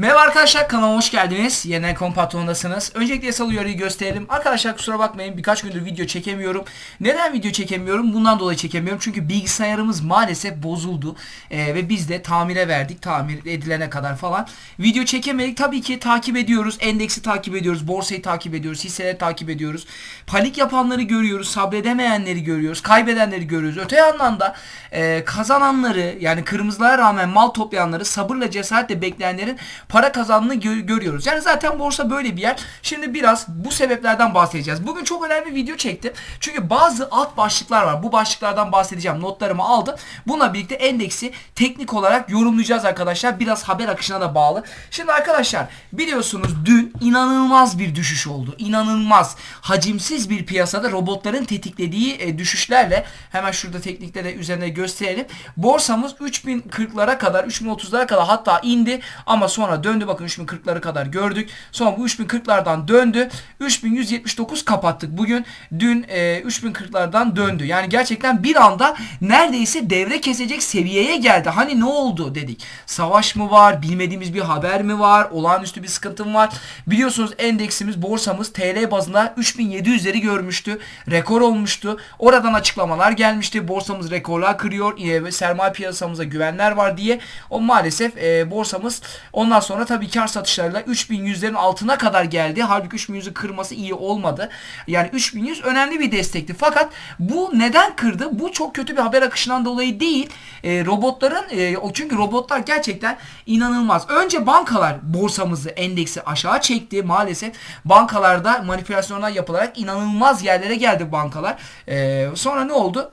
Merhaba arkadaşlar kanalıma hoş geldiniz. Yeniden kompatronundasınız. Öncelikle yasal uyarıyı gösterelim. Arkadaşlar kusura bakmayın birkaç gündür video çekemiyorum. Neden video çekemiyorum? Bundan dolayı çekemiyorum. Çünkü bilgisayarımız maalesef bozuldu. Ee, ve biz de tamire verdik. Tamir edilene kadar falan. Video çekemedik. Tabii ki takip ediyoruz. Endeksi takip ediyoruz. Borsayı takip ediyoruz. Hisseleri takip ediyoruz. Panik yapanları görüyoruz. Sabredemeyenleri görüyoruz. Kaybedenleri görüyoruz. Öte yandan da e, kazananları yani kırmızılara rağmen mal toplayanları sabırla cesaretle bekleyenlerin para kazandığını gö- görüyoruz. Yani zaten borsa böyle bir yer. Şimdi biraz bu sebeplerden bahsedeceğiz. Bugün çok önemli bir video çektim. Çünkü bazı alt başlıklar var. Bu başlıklardan bahsedeceğim. Notlarımı aldım. Bununla birlikte endeksi teknik olarak yorumlayacağız arkadaşlar. Biraz haber akışına da bağlı. Şimdi arkadaşlar biliyorsunuz dün inanılmaz bir düşüş oldu. İnanılmaz. Hacimsiz bir piyasada robotların tetiklediği e, düşüşlerle hemen şurada teknikte de üzerine gösterelim. Borsamız 3040'lara kadar 3030'lara kadar hatta indi ama sonra döndü bakın 3040'lara kadar gördük. Sonra bu 3040'lardan döndü. 3179 kapattık bugün. Dün e, 3040'lardan döndü. Yani gerçekten bir anda neredeyse devre kesecek seviyeye geldi. Hani ne oldu dedik. Savaş mı var? Bilmediğimiz bir haber mi var? Olağanüstü bir sıkıntı mı var? Biliyorsunuz endeksimiz, borsamız TL bazında 3700'leri görmüştü. Rekor olmuştu. Oradan açıklamalar gelmişti. Borsamız rekorlar kırıyor. E, sermaye piyasamıza güvenler var diye. O maalesef e, borsamız ondan sonra tabii kar satışlarıyla 3100'lerin altına kadar geldi. Halbuki 3100'ü kırması iyi olmadı. Yani 3100 önemli bir destekti. Fakat bu neden kırdı? Bu çok kötü bir haber akışından dolayı değil. E, robotların e, çünkü robotlar gerçekten inanılmaz. Önce bankalar borsamızı endeksi aşağı çekti. Maalesef bankalarda manipülasyonlar yapılarak inanılmaz yerlere geldi bankalar. E, sonra ne oldu?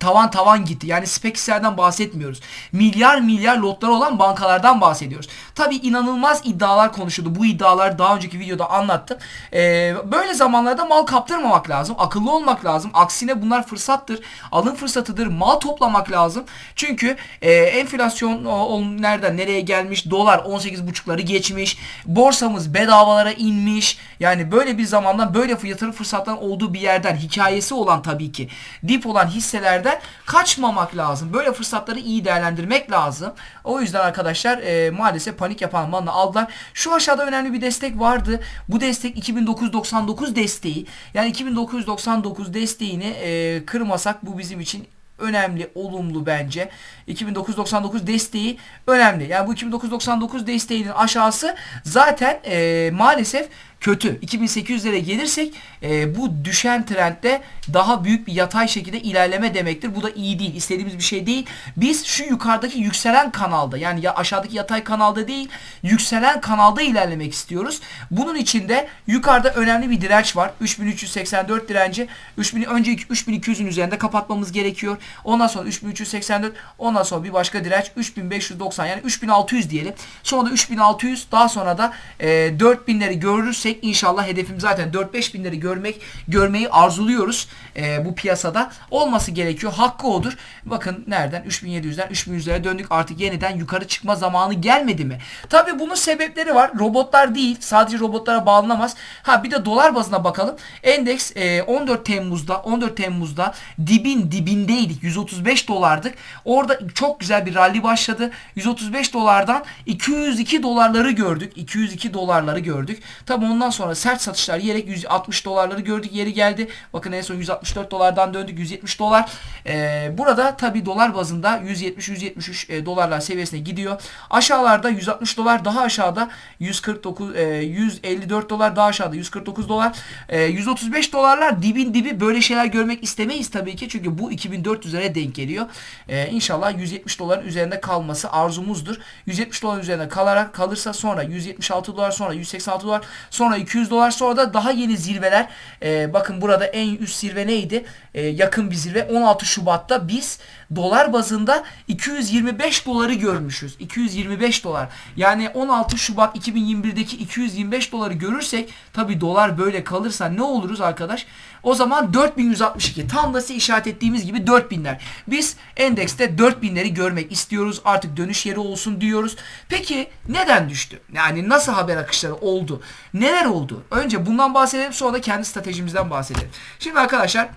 Tavan tavan gitti. Yani spekserden bahsetmiyoruz. Milyar milyar lotlar olan bankalardan bahsediyoruz. Tabi inanılmaz iddialar konuşuldu. Bu iddialar daha önceki videoda anlattım. Ee, böyle zamanlarda mal kaptırmamak lazım. Akıllı olmak lazım. Aksine bunlar fırsattır. Alım fırsatıdır. Mal toplamak lazım. Çünkü e, enflasyon o, o, nereden nereye gelmiş? Dolar 18.5'ları geçmiş. Borsamız bedavalara inmiş. Yani böyle bir zamandan böyle yatırım fırsatların olduğu bir yerden hikayesi olan tabii ki dip olan hisselerden kaçmamak lazım. Böyle fırsatları iyi değerlendirmek lazım. O yüzden arkadaşlar e, maalesef panik yapan malını aldılar. Şu aşağıda önemli bir destek vardı. Bu destek 2999 desteği. Yani 2999 desteğini e, kırmasak bu bizim için önemli, olumlu bence. 2999 desteği önemli. Yani bu 2999 desteğinin aşağısı zaten e, maalesef kötü. 2800'lere gelirsek e, bu düşen trendde daha büyük bir yatay şekilde ilerleme demektir. Bu da iyi değil. İstediğimiz bir şey değil. Biz şu yukarıdaki yükselen kanalda yani ya aşağıdaki yatay kanalda değil yükselen kanalda ilerlemek istiyoruz. Bunun için de yukarıda önemli bir direnç var. 3384 direnci. 3000 önce 3200'ün üzerinde kapatmamız gerekiyor. Ondan sonra 3384 ondan sonra bir başka direnç 3590 yani 3600 diyelim. Sonra da 3600 daha sonra da e, 4000'leri görürsek inşallah hedefim zaten 4-5 binleri görmek görmeyi arzuluyoruz e, bu piyasada. Olması gerekiyor. Hakkı odur. Bakın nereden 3700'den 3100'lere döndük. Artık yeniden yukarı çıkma zamanı gelmedi mi? Tabi bunun sebepleri var. Robotlar değil. Sadece robotlara bağlanamaz. Ha bir de dolar bazına bakalım. Endeks e, 14 Temmuz'da 14 Temmuz'da dibin dibindeydik. 135 dolardık. Orada çok güzel bir rally başladı. 135 dolardan 202 dolarları gördük. 202 dolarları gördük. Tabi ondan sonra sert satışlar yiyerek 160 dolarları gördük. Yeri geldi. Bakın en son 164 dolardan döndük. 170 dolar. Ee, burada tabi dolar bazında 170-173 e, dolarlar seviyesine gidiyor. Aşağılarda 160 dolar daha aşağıda 149 e, 154 dolar daha aşağıda 149 dolar. E, 135 dolarlar dibin dibi böyle şeyler görmek istemeyiz tabii ki. Çünkü bu 2400'lere denk geliyor. E, inşallah 170 doların üzerinde kalması arzumuzdur. 170 doların üzerinde kalarak kalırsa sonra 176 dolar sonra 186 dolar sonra 200 dolar sonra da daha yeni zirveler. E, bakın burada en üst zirve neydi? E, yakın bir zirve 16 Şubat'ta biz dolar bazında 225 doları görmüşüz. 225 dolar. Yani 16 Şubat 2021'deki 225 doları görürsek tabi dolar böyle kalırsa ne oluruz arkadaş? O zaman 4162 tam da size işaret ettiğimiz gibi 4000'ler. Biz endekste 4000'leri görmek istiyoruz. Artık dönüş yeri olsun diyoruz. Peki neden düştü? Yani nasıl haber akışları oldu? Neler oldu? Önce bundan bahsedelim sonra da kendi stratejimizden bahsedelim. Şimdi arkadaşlar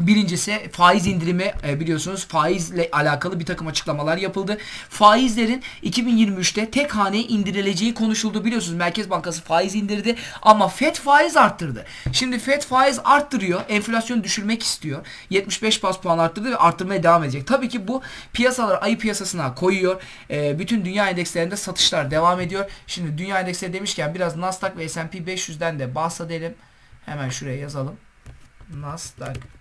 Birincisi faiz indirimi e, biliyorsunuz faizle alakalı bir takım açıklamalar yapıldı. Faizlerin 2023'te tek haneye indirileceği konuşuldu. Biliyorsunuz Merkez Bankası faiz indirdi ama FED faiz arttırdı. Şimdi FED faiz arttırıyor. Enflasyonu düşürmek istiyor. 75 bas puan arttırdı ve arttırmaya devam edecek. Tabii ki bu piyasalar ayı piyasasına koyuyor. E, bütün dünya endekslerinde satışlar devam ediyor. Şimdi dünya endeksleri demişken biraz Nasdaq ve S&P 500'den de bahsedelim. Hemen şuraya yazalım. Nasdaq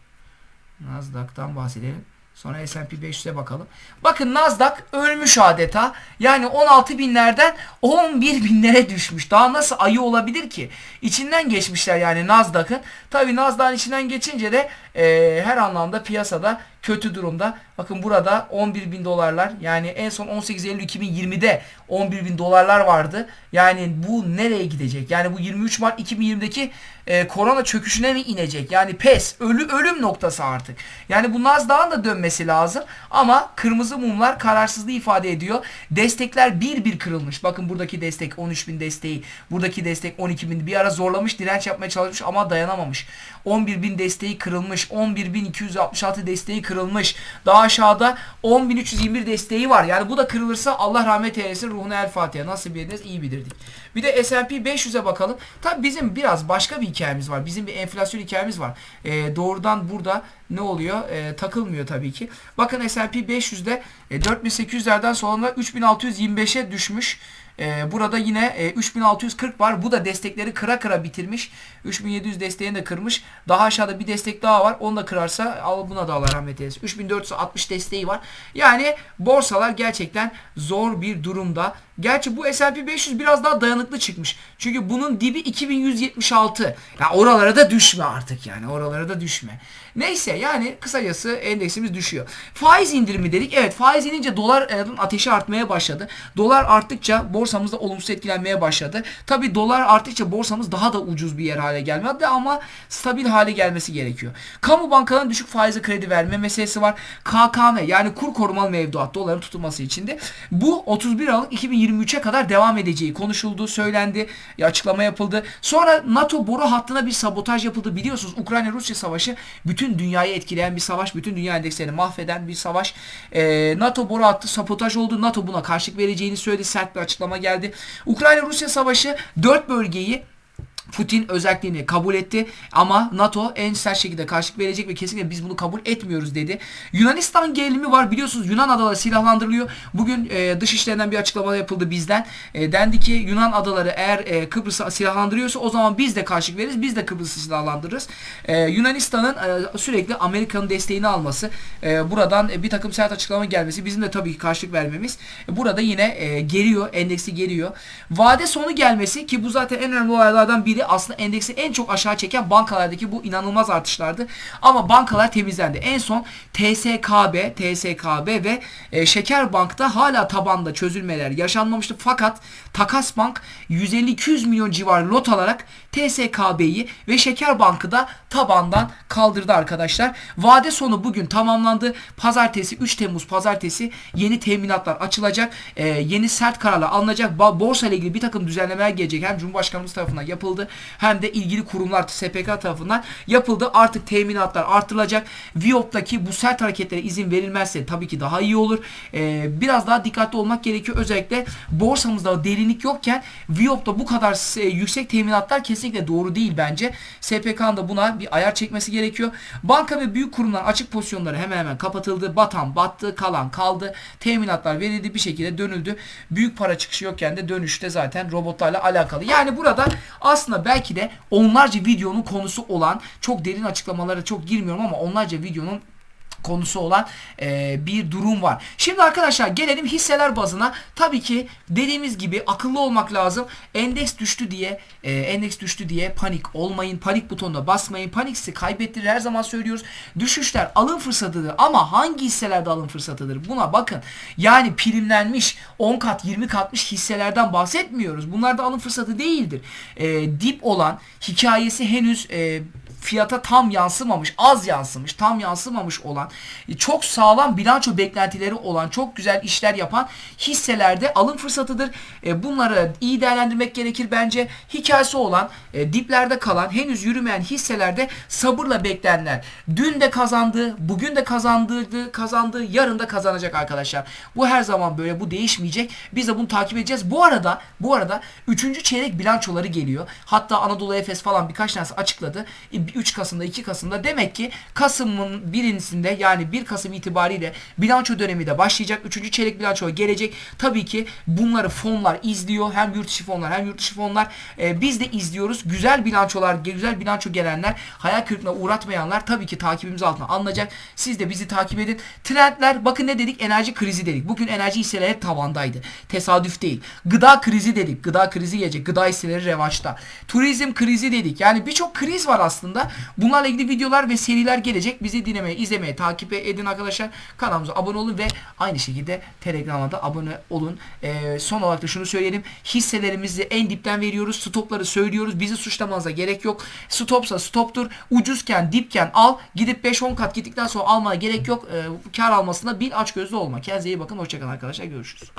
Nasdaq'tan bahsedelim. Sonra S&P 500'e bakalım. Bakın Nasdaq ölmüş adeta. Yani 16 binlerden 11 binlere düşmüş. Daha nasıl ayı olabilir ki? İçinden geçmişler yani Nasdaq'ın. Tabi Nasdaq'ın içinden geçince de e, her anlamda piyasada kötü durumda. Bakın burada 11 bin dolarlar yani en son 18 Eylül 2020'de 11 bin dolarlar vardı. Yani bu nereye gidecek? Yani bu 23 Mart 2020'deki e, korona çöküşüne mi inecek? Yani pes, ölü ölüm noktası artık. Yani bu Nasdaq'ın da dönmesi lazım ama kırmızı mumlar kararsızlığı ifade ediyor. Destekler bir bir kırılmış. Bakın buradaki destek 13 bin desteği, buradaki destek 12 bin bir ara zorlamış, direnç yapmaya çalışmış ama dayanamamış. 11 bin desteği kırılmış, 11 bin 266 desteği kırılmış. Daha aşağıda 10.321 desteği var. Yani bu da kırılırsa Allah rahmet eylesin ruhuna el Fatiha. Nasıl biliriz iyi bilirdik. Bir de S&P 500'e bakalım. Tabi bizim biraz başka bir hikayemiz var. Bizim bir enflasyon hikayemiz var. E, doğrudan burada ne oluyor? E, takılmıyor tabii ki. Bakın S&P 500'de e, 4800'lerden sonra 3625'e düşmüş. Ee, burada yine e, 3640 var. Bu da destekleri kıra kıra bitirmiş. 3700 desteğini de kırmış. Daha aşağıda bir destek daha var. Onu da kırarsa al buna da Allah rahmet eylesin. 3460 desteği var. Yani borsalar gerçekten zor bir durumda. Gerçi bu S&P 500 biraz daha dayanıklı çıkmış. Çünkü bunun dibi 2176. Ya yani oralara da düşme artık yani. Oralara da düşme. Neyse yani kısacası endeksimiz düşüyor. Faiz indirimi dedik. Evet faiz inince doların ateşi artmaya başladı. Dolar arttıkça borsamız da olumsuz etkilenmeye başladı. Tabi dolar arttıkça borsamız daha da ucuz bir yer hale gelmedi ama stabil hale gelmesi gerekiyor. Kamu bankalarının düşük faizli kredi verme meselesi var. KKM yani kur korumalı mevduat doların tutulması içinde. Bu 31 Aralık 2023'e kadar devam edeceği konuşuldu, söylendi, açıklama yapıldı. Sonra NATO boru hattına bir sabotaj yapıldı. Biliyorsunuz Ukrayna-Rusya savaşı bütün dünyayı etkileyen bir savaş, bütün dünya endekslerini mahveden bir savaş. Ee, NATO boru hattı sabotaj oldu. NATO buna karşılık vereceğini söyledi. Sert bir açıklama geldi. Ukrayna-Rusya savaşı 4 bölgeyi Putin özelliğini kabul etti ama NATO en sert şekilde karşılık verecek ve kesinlikle biz bunu kabul etmiyoruz dedi. Yunanistan gerilimi var biliyorsunuz Yunan adaları silahlandırılıyor. Bugün e, dışişlerinden bir açıklama yapıldı bizden. E, dendi ki Yunan adaları eğer e, Kıbrıs'ı silahlandırıyorsa o zaman biz de karşılık veririz. Biz de Kıbrıs'ı silahlandırırız. E, Yunanistan'ın e, sürekli Amerika'nın desteğini alması, e, buradan bir takım sert açıklama gelmesi, bizim de tabii ki karşılık vermemiz e, burada yine e, geriyor, endeksi geriyor. Vade sonu gelmesi ki bu zaten en önemli olaylardan biri aslında endeksi en çok aşağı çeken bankalardaki bu inanılmaz artışlardı. Ama bankalar temizlendi. En son TSKB, TSKB ve e, Şeker Bank'ta hala tabanda çözülmeler yaşanmamıştı. Fakat Takas Bank 150-200 milyon civarı lot alarak TSKB'yi ve Şeker Bank'ı da tabandan kaldırdı arkadaşlar. Vade sonu bugün tamamlandı. Pazartesi 3 Temmuz pazartesi yeni teminatlar açılacak. E, yeni sert kararlar alınacak. Borsa ile ilgili bir takım düzenlemeler gelecek. Hem Cumhurbaşkanımız tarafından yapıldı hem de ilgili kurumlar SPK tarafından yapıldı. Artık teminatlar artırılacak. Viyop'taki bu sert hareketlere izin verilmezse tabii ki daha iyi olur. Ee, biraz daha dikkatli olmak gerekiyor. Özellikle borsamızda derinlik yokken Viyop'ta bu kadar e, yüksek teminatlar kesinlikle doğru değil bence. SPK'nın da buna bir ayar çekmesi gerekiyor. Banka ve büyük kurumlar açık pozisyonları hemen hemen kapatıldı. Batan battı, kalan kaldı. Teminatlar verildi bir şekilde dönüldü. Büyük para çıkışı yokken de dönüşte zaten robotlarla alakalı. Yani burada aslında belki de onlarca videonun konusu olan çok derin açıklamalara çok girmiyorum ama onlarca videonun konusu olan e, bir durum var. Şimdi arkadaşlar gelelim hisseler bazına. Tabii ki dediğimiz gibi akıllı olmak lazım. Endeks düştü diye e, endeks düştü diye panik olmayın. Panik butonuna basmayın. Panik sizi kaybettirir. Her zaman söylüyoruz. Düşüşler alım fırsatıdır ama hangi hisselerde alım fırsatıdır? Buna bakın. Yani primlenmiş 10 kat 20 katmış hisselerden bahsetmiyoruz. Bunlar da alım fırsatı değildir. E, dip olan hikayesi henüz e, fiyata tam yansımamış, az yansımış, tam yansımamış olan, e, çok sağlam bilanço beklentileri olan, çok güzel işler yapan hisselerde alım fırsatıdır. E, bunları iyi değerlendirmek gerekir bence. Hikayesi olan, e, diplerde kalan, henüz yürümeyen hisselerde sabırla beklenenler. Dün de kazandı, bugün de kazandığı, kazandığı, yarın da kazanacak arkadaşlar. Bu her zaman böyle, bu değişmeyecek. Biz de bunu takip edeceğiz. Bu arada, bu arada 3. çeyrek bilançoları geliyor. Hatta Anadolu Efes falan birkaç tanesi açıkladı. 3 Kasım'da, 2 Kasım'da demek ki Kasım'ın birincisinde yani 1 Kasım itibariyle bilanço dönemi de başlayacak. 3. çeyrek bilanço gelecek. Tabii ki bunları fonlar izliyor. Hem yurt dışı fonlar hem yurt dışı fonlar. Ee, biz de izliyoruz. Güzel bilançolar, güzel bilanço gelenler, hayal kırıklığına uğratmayanlar tabii ki takibimiz altına alınacak. Siz de bizi takip edin. Trendler bakın ne dedik? Enerji krizi dedik. Bugün enerji hisseleri tavandaydı. Tesadüf değil. Gıda krizi dedik. Gıda krizi gelecek. Gıda hisseleri revaçta. Turizm krizi dedik. Yani birçok kriz var aslında. Bunlarla ilgili videolar ve seriler gelecek. Bizi dinlemeye, izlemeye, takip edin arkadaşlar. Kanalımıza abone olun ve aynı şekilde Telegram'a da abone olun. Ee, son olarak da şunu söyleyelim. Hisselerimizi en dipten veriyoruz. Stopları söylüyoruz. Bizi suçlamanıza gerek yok. Stopsa stoptur. Ucuzken, dipken al. Gidip 5-10 kat gittikten sonra almaya gerek yok. Ee, kar almasında bil aç gözlü olma. Kendinize iyi bakın. Hoşçakalın arkadaşlar. Görüşürüz.